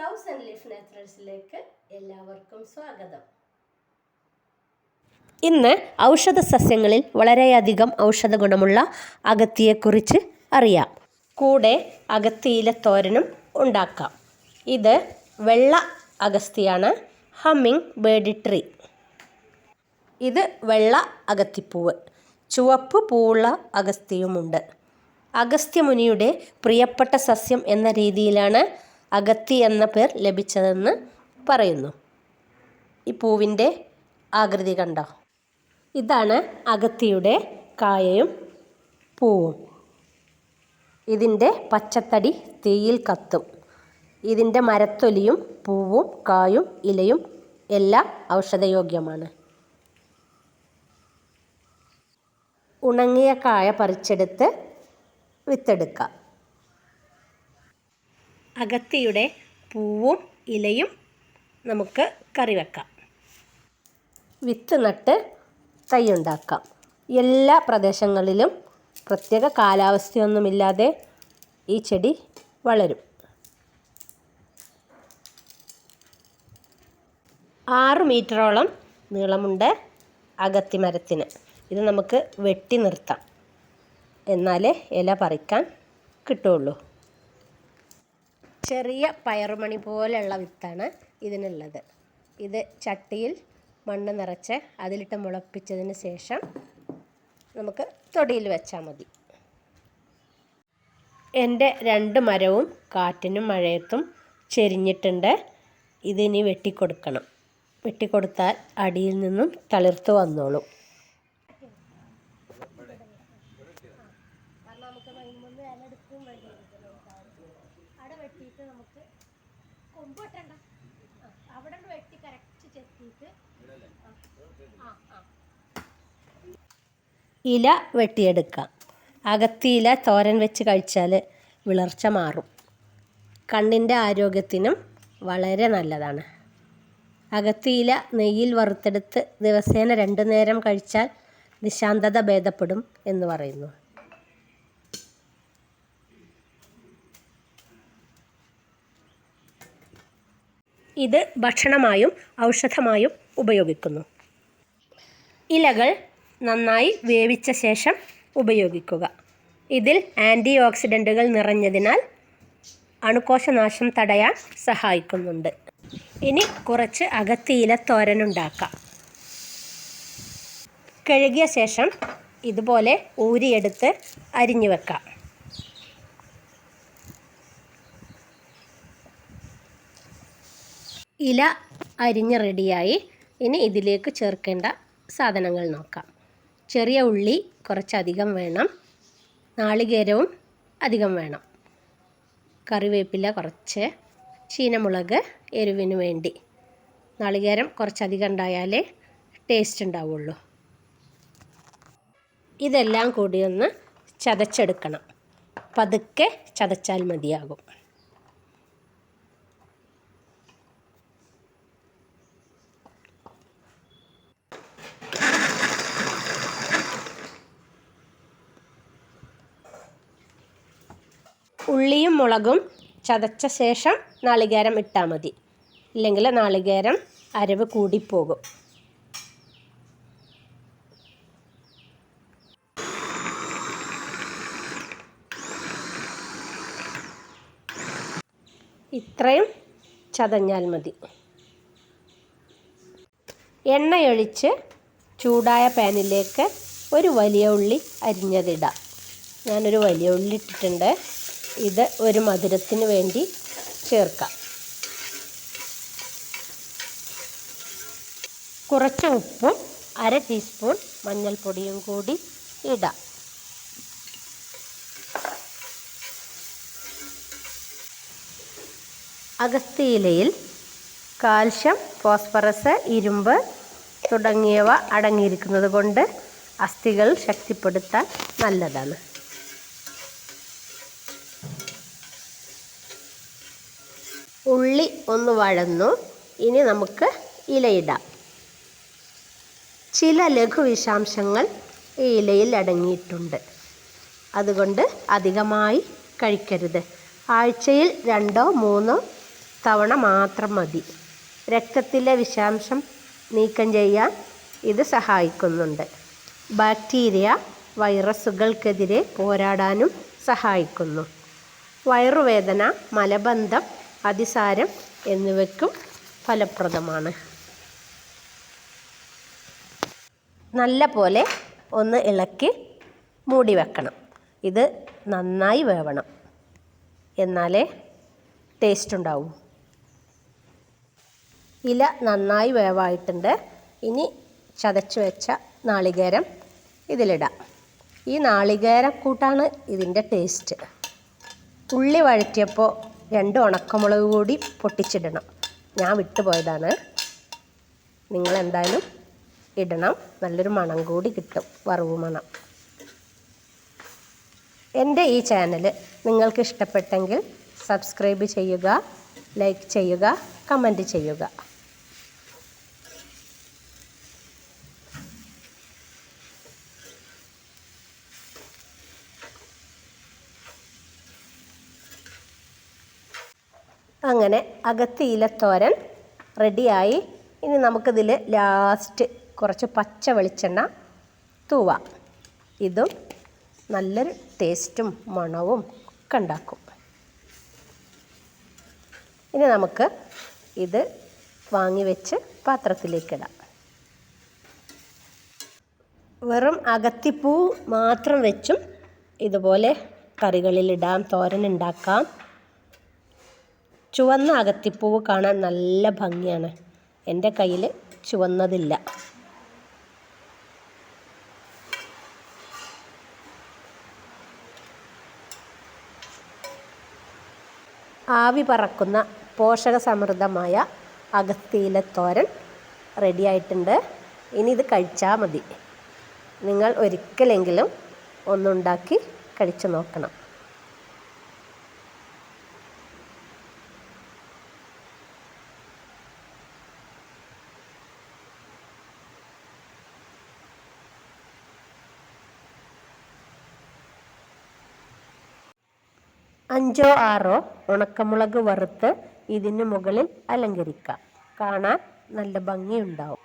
Thousand leaf നാച്ചുറൽസിലേക്ക് എല്ലാവർക്കും സ്വാഗതം. ഇന്ന് ഔഷധ സസ്യങ്ങളിൽ വളരെയധികം ഔഷധ ഗുണമുള്ള അകത്തിയെക്കുറിച്ച് അറിയാം. കൂടെ അകത്തിയില തോരനും ഉണ്ടാക്കാം. ഇത് വെള്ള അഗസ്തിയാണ് ഹമ്മിങ് ബേഡി ട്രീ. ഇത് വെള്ള അകത്തിപ്പൂവ് ചുവപ്പ് പൂവുള്ള അഗസ്തിയുമുണ്ട്. അഗസ്ത്യമുനിയുടെ പ്രിയപ്പെട്ട സസ്യം എന്ന രീതിയിലാണ് അഗത്തി എന്ന പേർ ലഭിച്ചതെന്ന് പറയുന്നു. ഈ പൂവിന്റെ ആകൃതി കണ്ടോ. ഇതാണ് അഗത്തിയുടെ കായയും പൂവും. ഇതിന്റെ പച്ചത്തടി തീയിൽ കത്തും. ഇതിന്റെ മരത്തൊലിയും പൂവും കായും ഇലയും എല്ലാം ഔഷധയോഗ്യമാണ്. ഉണങ്ങിയ കായ പറിച്ചെടുത്ത് വിത്തെടുക്കാം. അകത്തിയുടെ പൂവും ഇലയും നമുക്ക് കറി വെക്കാം. വിത്ത് നട്ട് തൈ ഉണ്ടാക്കാം. എല്ലാ പ്രദേശങ്ങളിലും പ്രത്യേക കാലാവസ്ഥയൊന്നുമില്ലാതെ ഈ ചെടി വളരും. ആറ് മീറ്ററോളം നീളമുണ്ട് അകത്തി മരത്തിന്. ഇത് നമുക്ക് വെട്ടി നിർത്താം. എന്നാലേ ഇല പറിക്കാൻ കിട്ടുള്ളൂ ചെറിയ പയറുമണി പോലെയുള്ള വിത്താണ് ഇതിനുള്ളത്. ഇത് ചട്ടിയിൽ മണ്ണ് നിറച്ച് അതിലിട്ട് മുളപ്പിച്ചതിന് ശേഷം നമുക്ക് തൊടിയിൽ വെച്ചാൽ മതി. എന്റെ രണ്ട് മരവും കാറ്റിനും മഴയത്തും ചെരിഞ്ഞിട്ടുണ്ട്. ഇതിനി വെട്ടിക്കൊടുക്കണം. വെട്ടിക്കൊടുത്താൽ അടിയിൽ നിന്നും തളിർത്ത് വന്നോളും. അവിടെ വെട്ടിയിട്ട് നമുക്ക് കൊമ്പ് വെട്ടണ്ട അവിടെ വെട്ടി കറക്റ്റ് ചെത്തിയിട്ട് ആ ആ ഇല വെട്ടിയെടുക്കാം. അകത്തിയില തോരൻ വെച്ച് കഴിച്ചാൽ വിളർച്ച മാറും. കണ്ണിന്റെ ആരോഗ്യത്തിനും വളരെ നല്ലതാണ്. അകത്തിയില നെയ്യിൽ വറുത്തെടുത്ത് ദിവസേന രണ്ടു നേരം കഴിച്ചാൽ നിശാന്തത ഭേദപ്പെടും എന്ന് പറയുന്നു. ഇത് ഭക്ഷണമായും ഔഷധമായും ഉപയോഗിക്കുന്നു. ഇലകൾ നന്നായി വേവിച്ച ശേഷം ഉപയോഗിക്കുക. ഇതിൽ ആന്റി ഓക്സിഡന്റുകൾ നിറഞ്ഞതിനാൽ അണുക്കോശനാശം തടയാൻ സഹായിക്കുന്നുണ്ട്. ഇനി കുറച്ച് അകത്തിയില തോരനുണ്ടാക്കാം കഴുകിയ ശേഷം ഇതുപോലെ ഊരിയെടുത്ത് അരിഞ്ഞു വെക്കാം. ഇല അരിഞ്ഞ് റെഡിയായി ഇനി ഇതിലേക്ക് ചേർക്കേണ്ട സാധനങ്ങൾ നോക്കാം. ചെറിയ ഉള്ളി കുറച്ചധികം വേണം. നാളികേരവും അധികം വേണം. കറിവേപ്പില കുറച്ച്. ചീനമുളക് എരിവിന് വേണ്ടി. നാളികേരം കുറച്ചധികം ഉണ്ടായാലേ ടേസ്റ്റ് ഉണ്ടാവുള്ളൂ. ഇതെല്ലാം കൂടി ഒന്ന് ചതച്ചെടുക്കണം. പതുക്കെ ചതച്ചാൽ മതിയാകും. ഉള്ളിയും മുളകും ചതച്ച ശേഷം നാളികേരം ഇട്ടാൽ മതി. ഇല്ലെങ്കിൽ നാളികേരം അരവ് കൂടിപ്പോകും. ഇത്രയും ചതഞ്ഞാൽ മതി. എണ്ണയൊഴിച്ച് ചൂടായ പാനിലേക്ക് ഒരു വലിയ ഉള്ളി അരിഞ്ഞതിടാം. ഞാനൊരു വലിയ ഉള്ളി ഇട്ടിട്ടുണ്ട്. ഇത് ഒരു മധുരത്തിന് വേണ്ടി ചേർക്കാം. കുറച്ച് ഉപ്പും അര ടീസ്പൂൺ മഞ്ഞൾപ്പൊടിയും കൂടി ഇടാം. അഗസ്തിയിലയിൽ കാൽഷ്യം ഫോസ്ഫറസ് ഇരുമ്പ് തുടങ്ങിയവ അടങ്ങിയിരിക്കുന്നത് കൊണ്ട് അസ്ഥികൾ ശക്തിപ്പെടുത്താൻ നല്ലതാണ്. ഉള്ളി ഒന്ന് വഴന്നു. ഇനി നമുക്ക് ഇലയിടാം. ചില ലഘുവിഷാംശങ്ങൾ ഈ ഇലയിൽ അടങ്ങിയിട്ടുണ്ട്. അതുകൊണ്ട് അധികമായി കഴിക്കരുത്. ആഴ്ചയിൽ രണ്ടോ മൂന്നോ തവണ മാത്രം മതി. രക്തത്തിലെ വിഷാംശം നീക്കം ചെയ്യാൻ ഇത് സഹായിക്കുന്നുണ്ട്. ബാക്ടീരിയ വൈറസുകൾക്കെതിരെ പോരാടാനും സഹായിക്കുന്നു. വയറുവേദന മലബന്ധം അതിസാരം എന്നിവയ്ക്കും ഫലപ്രദമാണ്. നല്ല പോലെ ഒന്ന് ഇളക്കി മൂടി വെക്കണം. ഇത് നന്നായി വേവണം. എന്നാലേ ടേസ്റ്റ് ഉണ്ടാവും. ഇല നന്നായി വേവായിട്ടുണ്ട്. ഇനി ചതച്ച് വെച്ച നാളികേരം ഇതിലിടാം. ഈ നാളികേരക്കൂട്ടാണ് ഇതിന്റെ ടേസ്റ്റ് ഉള്ളി വഴറ്റിയപ്പോൾ രണ്ട് ഉണക്കമുളക് കൂടി പൊട്ടിച്ചിടണം. ഞാൻ വിട്ടുപോയതാണ് നിങ്ങൾ എന്തായാലും ഇടണം. നല്ലൊരു മണം കൂടി കിട്ടും. വറവ് മണം. എന്റെ ഈ ചാനൽ നിങ്ങൾക്ക് ഇഷ്ടപ്പെട്ടെങ്കിൽ സബ്സ്ക്രൈബ് ചെയ്യുക ലൈക്ക് ചെയ്യുക കമന്റ് ചെയ്യുക. അങ്ങനെ അകത്തിയിലത്തോരൻ റെഡിയായി ഇനി നമുക്കിതിൽ ലാസ്റ്റ് കുറച്ച് പച്ച വെളിച്ചെണ്ണ തൂവാം. ഇതും നല്ലൊരു ടേസ്റ്റും മണവും ഒക്കെ ഉണ്ടാക്കും. ഇനി നമുക്ക് ഇത് വാങ്ങി വെച്ച് പാത്രത്തിലേക്കിടാം വെറും അകത്തിപ്പൂ മാത്രം വെച്ചും ഇതുപോലെ കറികളിലിടാം തോരൻ ഉണ്ടാക്കാം. ചുവന്ന അകത്തിപ്പൂവ് കാണാൻ നല്ല ഭംഗിയാണ്. എന്റെ കയ്യിൽ ചുവന്നതില്ല. ആവി പറക്കുന്ന പോഷക സമൃദ്ധമായ പോഷകസമൃദ്ധമായ റെഡി റെഡിയായിട്ടുണ്ട് ഇനി ഇത് കഴിച്ചാൽ മതി. നിങ്ങൾ ഒരിക്കലെങ്കിലും ഒന്നുണ്ടാക്കി കഴിച്ചു നോക്കണം. അഞ്ചോ ആറോ ഉണക്കമുളക് വറുത്ത് ഇതിന് മുകളിൽ അലങ്കരിക്കാം. കാണാൻ നല്ല ഭംഗിയുണ്ടാവും.